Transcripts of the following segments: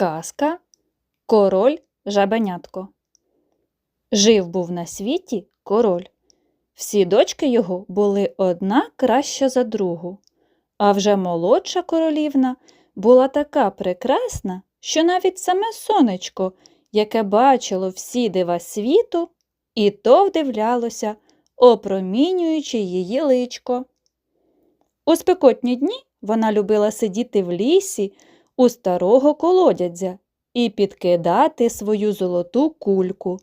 Казка Король жабенятко. Жив був на світі король. Всі дочки його були одна краща за другу, а вже молодша королівна була така прекрасна, що навіть саме сонечко, яке бачило всі дива світу, і то вдивлялося, опромінюючи її личко. У спекотні дні вона любила сидіти в лісі у старого колодязя і підкидати свою золоту кульку.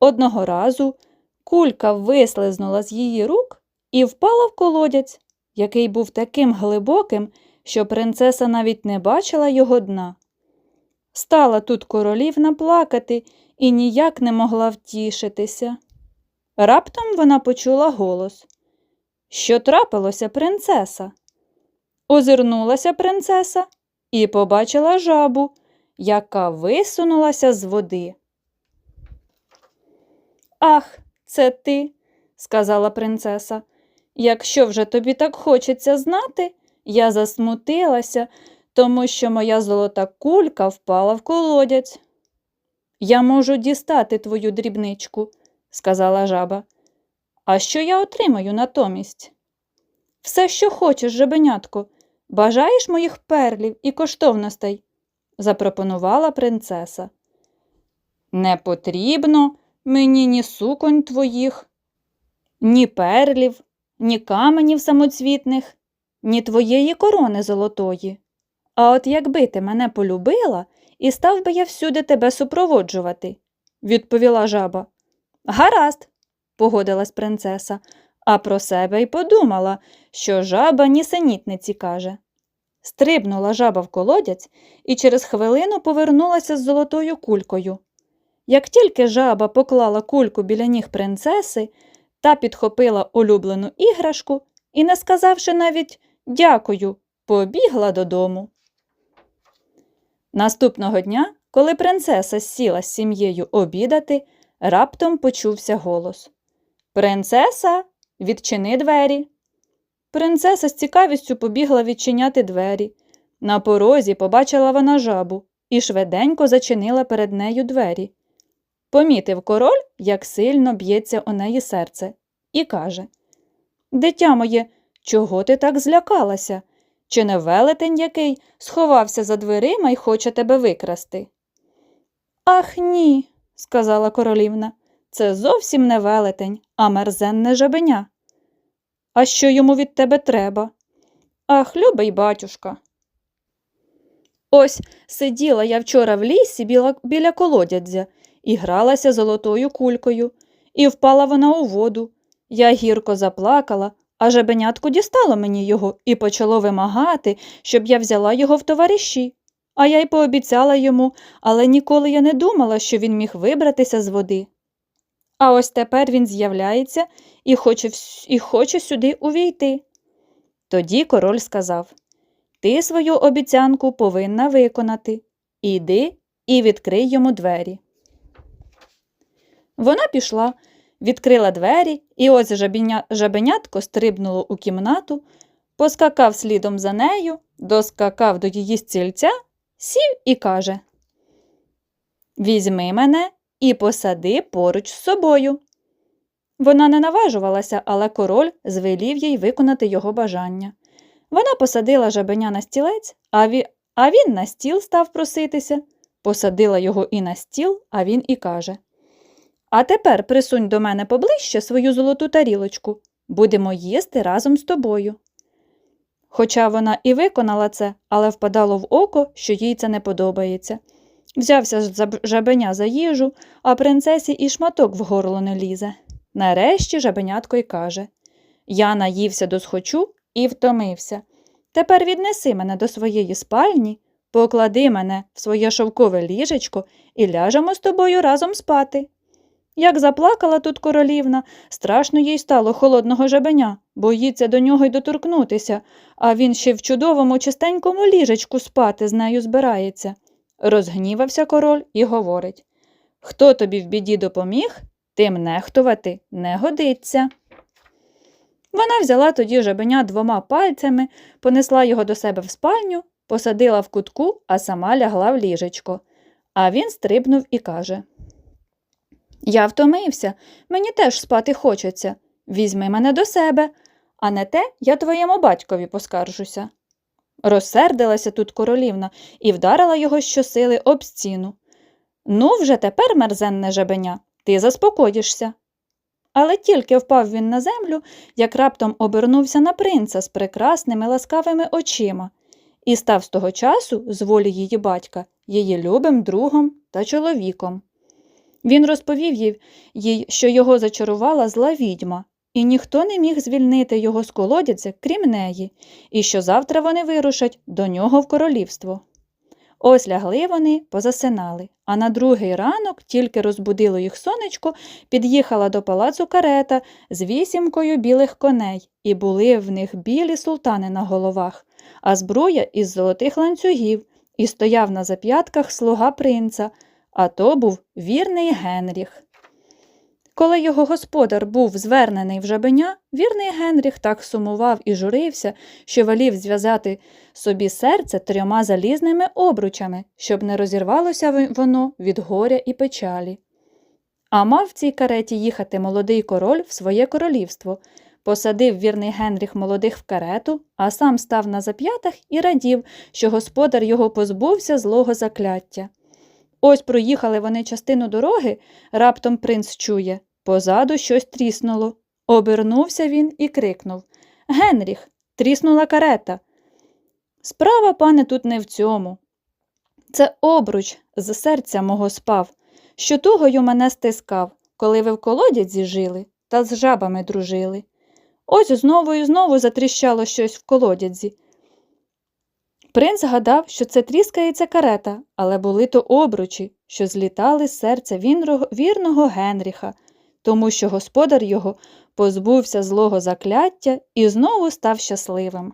Одного разу кулька вислизнула з її рук і впала в колодязь, який був таким глибоким, що принцеса навіть не бачила його дна. Стала тут королівна плакати і ніяк не могла втішитися. Раптом вона почула голос. Що трапилося, принцеса? Озирнулася принцеса і побачила жабу, яка висунулася з води. Ах, це ти, сказала принцеса. Якщо вже тобі так хочеться знати, я засмутилася, тому що моя золота кулька впала в колодязь. Я можу дістати твою дрібничку, сказала жаба. А що я отримаю натомість? Все, що хочеш, жабенятко, бажаєш моїх перлів і коштовностей? запропонувала принцеса. Не потрібно мені ні суконь твоїх, ні перлів, ні каменів самоцвітних, ні твоєї корони золотої. А от якби ти мене полюбила, і став би я всюди тебе супроводжувати, відповіла жаба. Гаразд, погодилась принцеса, а про себе й подумала, що жаба нісенітниці каже. Стрибнула жаба в колодязь і через хвилину повернулася з золотою кулькою. Як тільки жаба поклала кульку біля ніг принцеси та підхопила улюблену іграшку і, не сказавши навіть дякую, побігла додому. Наступного дня, коли принцеса сіла з сім'єю обідати, раптом почувся голос Принцеса, відчини двері. Принцеса з цікавістю побігла відчиняти двері. На порозі побачила вона жабу і швиденько зачинила перед нею двері. Помітив король, як сильно б'ється у неї серце, і каже Дитя моє, чого ти так злякалася? Чи не велетень який сховався за дверима і хоче тебе викрасти? Ах, ні, сказала королівна. Це зовсім не велетень, а мерзенне жабеня. А що йому від тебе треба? Ах, любий батюшка. Ось сиділа я вчора в лісі біля, біля колодязя і гралася золотою кулькою, і впала вона у воду. Я гірко заплакала, а жабенятко дістало мені його і почало вимагати, щоб я взяла його в товариші. А я й пообіцяла йому, але ніколи я не думала, що він міг вибратися з води. А ось тепер він з'являється і хоче, і хоче сюди увійти. Тоді король сказав Ти свою обіцянку повинна виконати. Іди і відкрий йому двері. Вона пішла, відкрила двері, і ось жабеня... жабенятко стрибнуло у кімнату, поскакав слідом за нею, доскакав до її стільця, сів і каже Візьми мене і посади поруч з собою. Вона не наважувалася, але король звелів їй виконати його бажання. Вона посадила жабеня на стілець, а він, а він на стіл став проситися, посадила його і на стіл, а він і каже А тепер присунь до мене поближче свою золоту тарілочку. Будемо їсти разом з тобою. Хоча вона і виконала це, але впадало в око, що їй це не подобається. Взявся за жабеня за їжу, а принцесі і шматок в горло не лізе. Нарешті жабенятко й каже Я наївся до схочу і втомився. Тепер віднеси мене до своєї спальні, поклади мене в своє шовкове ліжечко і ляжемо з тобою разом спати. Як заплакала тут королівна, страшно їй стало холодного жабеня, боїться до нього й доторкнутися, а він ще в чудовому чистенькому ліжечку спати з нею збирається. Розгнівався король і говорить Хто тобі в біді допоміг, тим нехтувати не годиться. Вона взяла тоді жабеня двома пальцями, понесла його до себе в спальню посадила в кутку, а сама лягла в ліжечко. А він стрибнув і каже Я втомився, мені теж спати хочеться. Візьми мене до себе, а не те я твоєму батькові поскаржуся. Розсердилася тут королівна і вдарила його щосили об стіну. Ну, вже тепер, мерзенне жабеня, ти заспокоїшся. Але тільки впав він на землю, як раптом обернувся на принца з прекрасними ласкавими очима і став з того часу, з волі її батька, її любим другом та чоловіком. Він розповів їй- що його зачарувала зла відьма, і ніхто не міг звільнити його з колодязя, крім неї, і що завтра вони вирушать до нього в королівство. Ось лягли вони, позасинали, а на другий ранок тільки розбудило їх сонечко, під'їхала до палацу карета з вісімкою білих коней, і були в них білі султани на головах, а збруя із золотих ланцюгів, і стояв на зап'ятках слуга принца, а то був вірний Генріх. Коли його господар був звернений в жабеня, вірний Генріх так сумував і журився, що велів зв'язати собі серце трьома залізними обручами, щоб не розірвалося воно від горя і печалі. А мав в цій кареті їхати молодий король в своє королівство. Посадив вірний Генріх молодих в карету, а сам став на зап'ятах і радів, що господар його позбувся злого закляття. Ось проїхали вони частину дороги, раптом принц чує позаду щось тріснуло. Обернувся він і крикнув Генріх, тріснула карета. Справа, пане, тут не в цьому. Це обруч з серця мого спав, що тугою мене стискав, коли ви в колодязі жили та з жабами дружили. Ось знову і знову затріщало щось в колодязі. Принц гадав, що це тріскається карета, але були то обручі, що злітали з серця вірного Генріха, тому що господар його позбувся злого закляття і знову став щасливим.